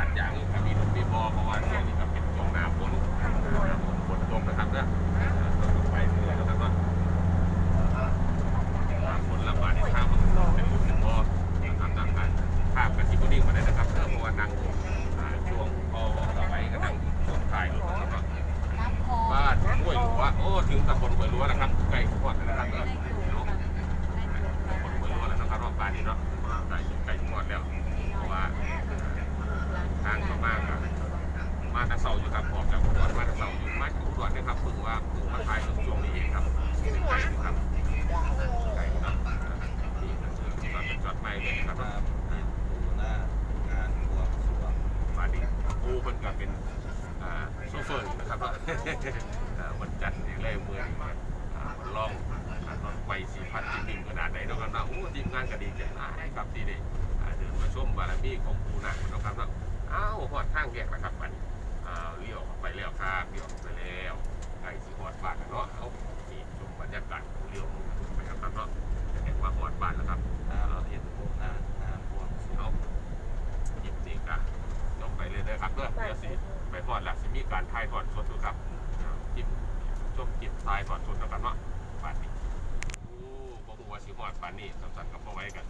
าดยางกับมีรถมีบอเพราะว่าช่วงนี้ก็เป็นช่วงหน้าฝนหน้าฝนฝนตกนะครับเนี่ยต้องไปเรื่อยนะครับว่าหน้าฝนระบาดในทางมันเป็นหลุมเป็นบ่อนะครับดังนั้นภาพกับที่บดิ้งมาได้นะครับเพื่อเพราะว่านั่งช่วงพอต่อไปก็นั่งช่วงท้ายรถนะครับบ้านห้วยหลวงโอ้ถึงตำบลห้วยหลวงแล้วครับใกล้ขวดนะครับ ครับปูหน้างานบวงสรวงมาดิปูเพิ่นก็เป็นอ่าโซเฟอร์นะครับอ่าวันจันทร์อย่างแรกมือนี่มาอ่าวันลองอ่ารถไฟสี่พันที่หนึ่งขนาดไหนเนาะครับเนาะโอ้ทีมงานก็ดีใจหลายครับที่ได้อ่าเดินมาชมบารมีของปูนาคเนาะครับเนาะอ้าวหอดทางแยกนะครับมันอ้ การทายก่อนสดดูครับจิ้มจุ่จิบทายก่อนสดแล้กันเนาะป่านนี้โอ้บอกว่าสิหอดป่านนี้สำคัญกับพ่าไว้กัน